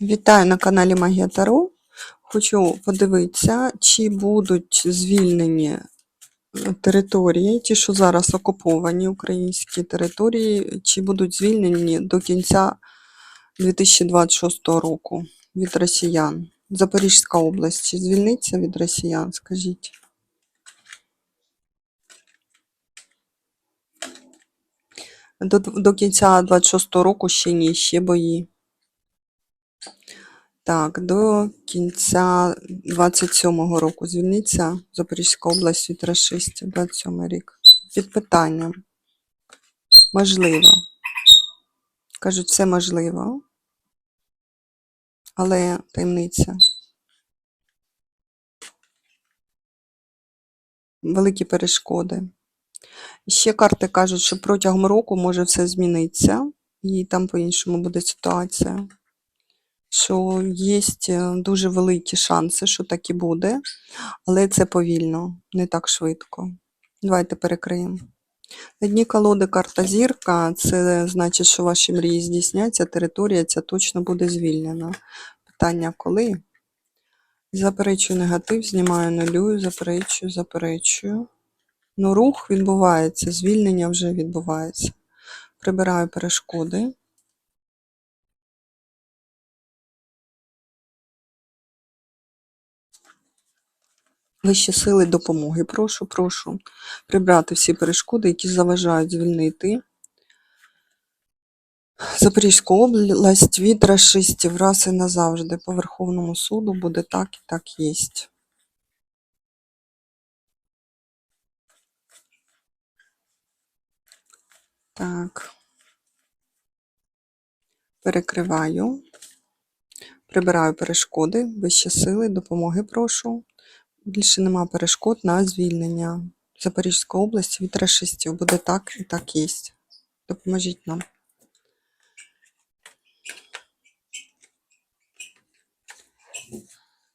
Вітаю на каналі Магія Таро. Хочу подивитися, чи будуть звільнені е, території, ті, що зараз окуповані українські території, чи будуть звільнені до кінця 2026 року від росіян. Запорізька область чи звільниться від росіян, скажіть. До, до кінця 26 року ще ні, ще бої. Так, до кінця 27-го року звільниться Запорізька область від расистів, 27 рік. Під питанням. Можливо. Кажуть, все можливо. Але таємниця. Великі перешкоди. Ще карти кажуть, що протягом року може все змінитися, і там по-іншому буде ситуація. Що є дуже великі шанси, що так і буде, але це повільно, не так швидко. Давайте перекриємо. На дні колоди карта зірка, це значить, що ваші мрії здійсняться, територія ця точно буде звільнена. Питання коли? Заперечую негатив, знімаю нулюю, заперечую, заперечую. Ну, рух відбувається, звільнення вже відбувається. Прибираю перешкоди. Вищі сили допомоги. Прошу, прошу прибрати всі перешкоди, які заважають звільнити Запорізьку область від рашистів раз і назавжди. По Верховному суду буде так і так єсть. Так. Перекриваю. Прибираю перешкоди, вищі сили, допомоги прошу. Більше нема перешкод на звільнення Запорізької області від рашистів. Буде так і так єсть. Допоможіть нам.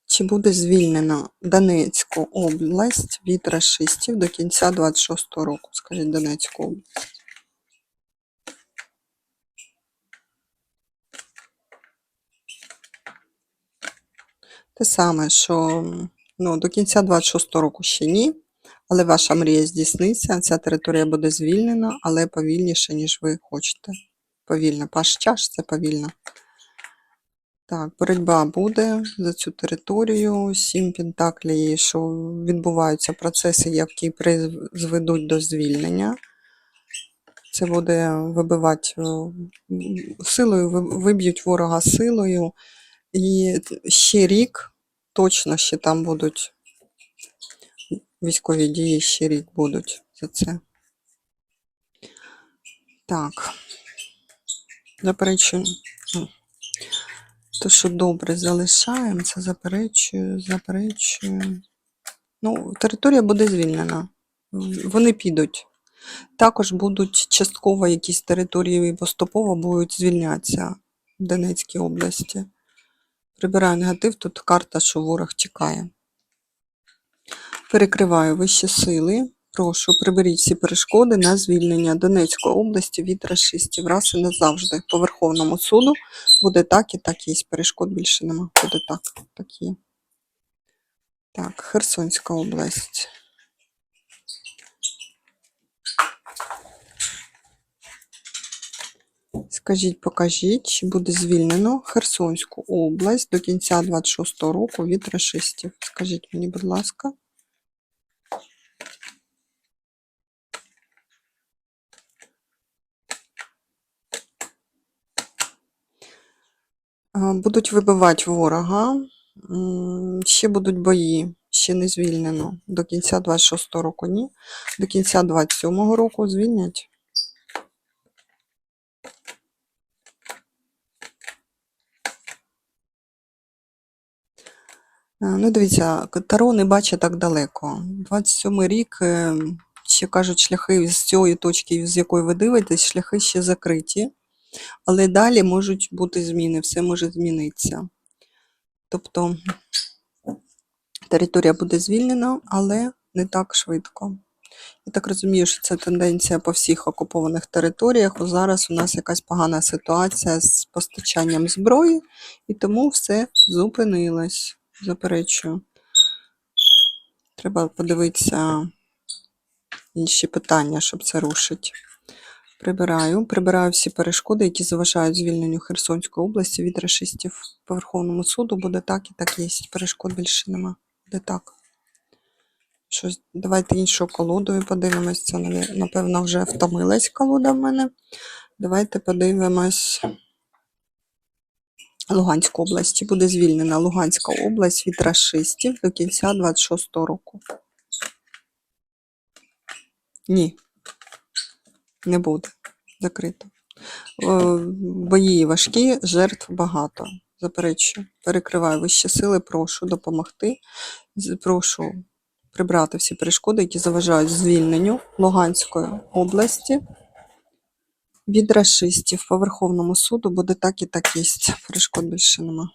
Чи буде звільнено Донецьку область від рашистів до кінця 26-го року? Скажіть Донецьку область. Те саме, що ну, до кінця 26 року ще ні, але ваша мрія здійсниться, ця територія буде звільнена, але повільніше, ніж ви хочете. Повільно. Паш чаш це повільно. Так, боротьба буде за цю територію. Сім пентаклей, що відбуваються процеси, які призведуть до звільнення. Це буде вибивати е, силою, виб'ють ворога силою. І ще рік, точно ще там будуть військові дії, ще рік будуть за це. Так. Заперечую. То, що добре залишаємо, це заперечую, заперечую. Ну, територія буде звільнена. Вони підуть. Також будуть частково якісь території поступово будуть звільнятися в Донецькій області. Прибираю негатив, тут карта, що ворог тікає. Перекриваю вищі сили. Прошу, приберіть всі перешкоди на звільнення Донецької області від расистів. Раз і назавжди. По Верховному суду буде так і так є. Перешкод більше нема. Буде так. Так є. Так, Херсонська область. Скажіть, покажіть, чи буде звільнено Херсонську область до кінця 26 року від расистів. Скажіть мені, будь ласка. Будуть вибивати ворога. Ще будуть бої, ще не звільнено. До кінця 26 року ні. До кінця 27-го року звільнять. Ну, дивіться, Таро не бачить так далеко. 27 рік, е, ще кажуть, шляхи з цієї точки, з якої ви дивитесь, шляхи ще закриті. Але далі можуть бути зміни, все може змінитися. Тобто територія буде звільнена, але не так швидко. Я так розумію, що це тенденція по всіх окупованих територіях. Зараз у нас якась погана ситуація з постачанням зброї, і тому все зупинилось. Заперечую. Треба подивитися інші питання, щоб це рушити. Прибираю. Прибираю всі перешкоди, які заважають звільненню Херсонської області від рашистів по Верховному суду. Буде так і так є. Перешкод більше нема. Буде так. Щось, давайте іншою колодою подивимось. Це, напевно, вже втомилась колода в мене. Давайте подивимось. Луганську області. Буде звільнена Луганська область від рашистів до кінця 26 року. Ні. Не буде. Закрито. Е, Бої важкі, жертв багато. Заперечую. Перекриваю вищі сили, прошу допомогти. Прошу прибрати всі перешкоди, які заважають звільненню Луганської області від рашистів. По Верховному суду буде так і так є. Перешкод більше нема.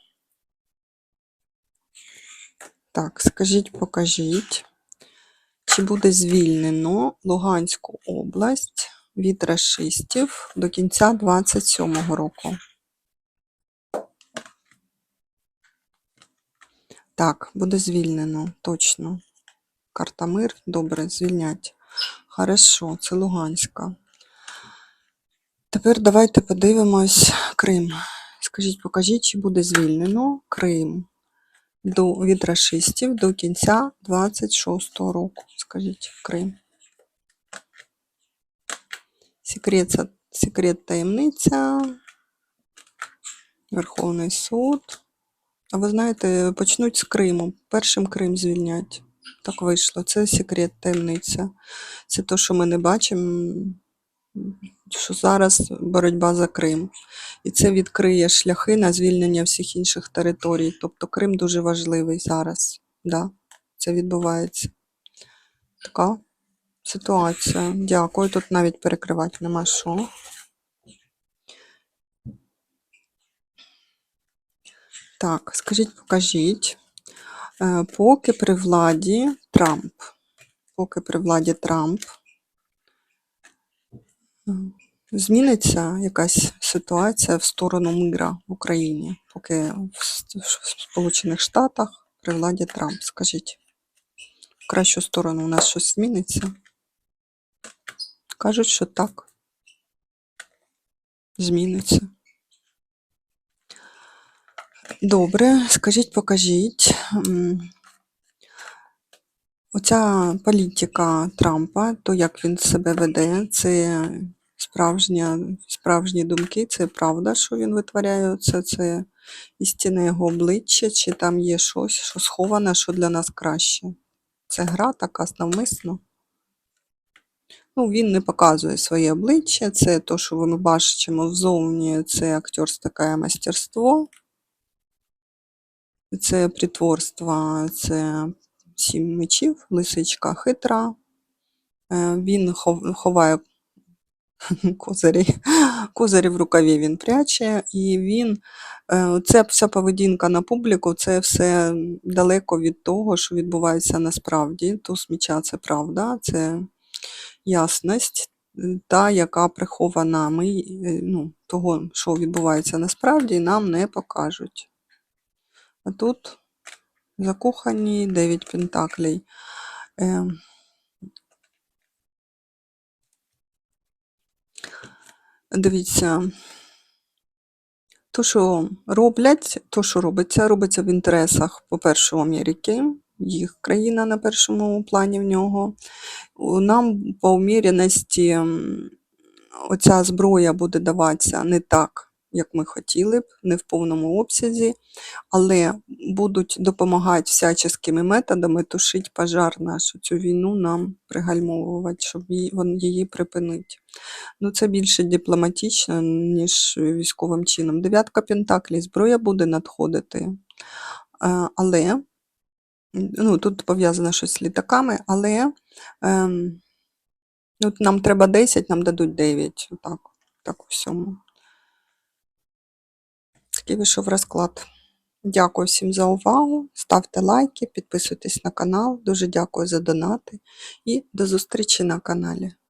Так, скажіть, покажіть. Чи буде звільнено Луганську область від рашистів до кінця 27-го року? Так, буде звільнено, точно. Карта мир, добре, звільнять. Хорошо, це Луганська. Тепер давайте подивимось Крим. Скажіть, покажіть, чи буде звільнено Крим до, від рашистів до кінця 26-го року. Скажіть, Крим. Секрет, секрет таємниця. Верховний суд. А ви знаєте, почнуть з Криму. Першим Крим звільнять. Так вийшло. Це секрет таємниця. Це те, що ми не бачимо, що зараз боротьба за Крим. І це відкриє шляхи на звільнення всіх інших територій. Тобто Крим дуже важливий зараз. Да, це відбувається. Така ситуація. Дякую. Тут навіть перекривати нема що. Так, скажіть, покажіть. Е, Поки при владі Трамп, поки при владі Трамп, зміниться якась ситуація в сторону мира в Україні, поки в Сполучених Штатах при владі Трамп, скажіть. В кращу сторону у нас щось зміниться? Кажуть, що так. Зміниться. Добре, скажіть, покажіть. Оця політика Трампа, то як він себе веде, це справжня, справжні думки, це правда, що він витворяє, це, це істинне його обличчя, чи там є щось, що сховане, що для нас краще. Це гра така навмисно. Ну, він не показує своє обличчя, це то, що ми бачимо ззовні, це актерське мастерство, це притворство, це сім мечів, лисичка хитра. Е, Він ховає козирі, козирі в рукаві він пряче, і він е, це вся поведінка на публіку, це все далеко від того, що відбувається насправді. Туз міча це правда, це ясність, та, яка прихована ми, е, ну, того, що відбувається насправді, нам не покажуть. А тут закохані 9 пентаклей. Дивіться, то, що роблять, то, що робиться, робиться в інтересах, по-перше, Америки, їх країна на першому плані в нього. Нам по уміряності оця зброя буде даватися не так, як ми хотіли б, не в повному обсязі, але будуть допомагати всяческими методами тушити пожар наш, цю війну нам пригальмовувати, щоб її, припинити. Ну, це більше дипломатично, ніж військовим чином. Дев'ятка Пентаклей, зброя буде надходити. Е, Але, ну, тут пов'язано щось з літаками, але ем, от нам треба 10, нам дадуть 9. Отак, так у всьому. Такий вийшов розклад. Дякую всім за увагу. Ставте лайки, підписуйтесь на канал. Дуже дякую за донати і до зустрічі на каналі.